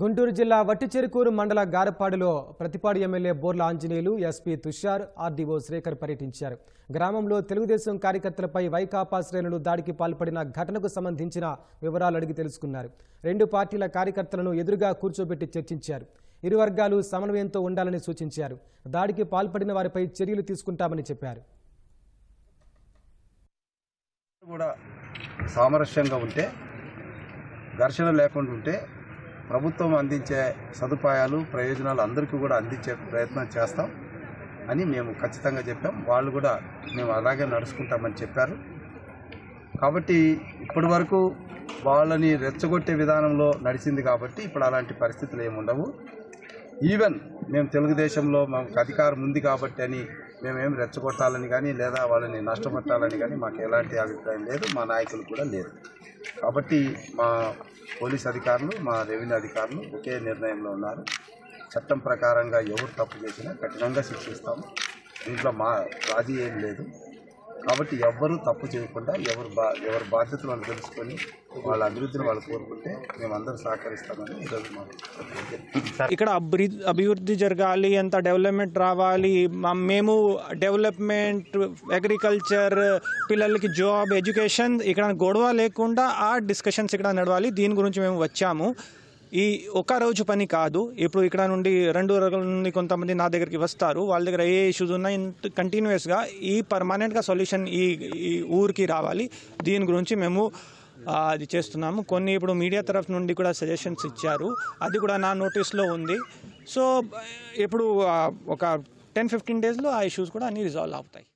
గుంటూరు జిల్లా వట్టిచెరుకూరు మండల గారపాడులో Prathipadu MLA Borla Anjaneyulu SP Tushar RDO Srikar పర్యటించారు. గ్రామంలో తెలుగుదేశం కార్యకర్తలపై వైకాపా శ్రేణులు దాడికి పాల్పడిన ఘటనకు సంబంధించిన వివరాలు అడిగి తెలుసుకున్నారు. రెండు పార్టీల కార్యకర్తలను ఎదురుగా కూర్చోబెట్టి చర్చించారు. ఇరు వర్గాలు సమన్వయంతో ఉండాలని సూచించారు. దాడికి పాల్పడిన వారిపై చర్యలు తీసుకుంటామని చెప్పారు. కూడా సామరస్యంగా ఉంటే ఘర్షణ లేకుండా ఉంటే ప్రభుత్వం అందించే సదుపాయాలు ప్రయోజనాలు అందరికీ కూడా అందించే ప్రయత్నం చేస్తాం అని మేము ఖచ్చితంగా చెప్పాం. వాళ్ళు కూడా మేము అలాగే నడుచుకుంటామని చెప్పారు. కాబట్టి ఇప్పటి వరకు వాళ్ళని రెచ్చగొట్టే విధానంలో నడిచింది కాబట్టి ఇప్పుడు అలాంటి పరిస్థితులు ఏమి ఉండవు. ఈవెన్ మేము తెలుగుదేశంలో మాకు అధికారం ఉంది కాబట్టి అని మేమేం రెచ్చగొట్టాలని కానీ లేదా వాళ్ళని నష్టపట్టాలని కానీ మాకు ఎలాంటి అభిప్రాయం లేదు. మా నాయకులు కూడా లేదు కాబట్టి మా పోలీస్ అధికారులు మా రెవెన్యూ అధికారులు ఒకే నిర్ణయంలో ఉన్నారు. చట్టం ప్రకారంగా ఎవరు తప్పు చేసినా కఠినంగా శిక్షిస్తాము. దీంట్లో మా రాజీ ఏం లేదు. కాబట్టి ఎవరు తప్పు చేయకుండా ఎవరు బా ఎవరి బాధ్యతలను తెలుసుకొని వాళ్ళ అభివృద్ధిని వాళ్ళు కోరుకుంటే మేమందరూ సహకరిస్తామని ఈరోజు మాకు ఇక్కడ అభివృద్ధి అభివృద్ధి జరగాలి ఎంత డెవలప్మెంట్ రావాలి మేము డెవలప్మెంట్ అగ్రికల్చర్ పిల్లలకి జాబ్ ఎడ్యుకేషన్ ఇక్కడ గొడవ లేకుండా ఆ డిస్కషన్స్ ఇక్కడ నడవాలి. దీని గురించి మేము వచ్చాము. ఈ ఒక రోజు పని కాదు. ఇప్పుడు ఇక్కడ నుండి రెండు రోజుల నుండి కొంతమంది నా దగ్గరికి వస్తారు. వాళ్ళ దగ్గర ఏ ఇష్యూస్ ఉన్నాయి కంటిన్యూస్గా ఈ పర్మనెంట్గా సొల్యూషన్ ఈ ఈ ఊరికి రావాలి. దీని గురించి మేము అది చేస్తున్నాము. కొన్ని ఇప్పుడు మీడియా తరఫు నుండి కూడా సజెషన్స్ ఇచ్చారు. అది కూడా నా నోటీస్లో ఉంది. సో ఇప్పుడు ఒక టెన్ ఫిఫ్టీన్ డేస్లో ఆ ఇష్యూస్ కూడా అన్ని రిజాల్వ్ అవుతాయి.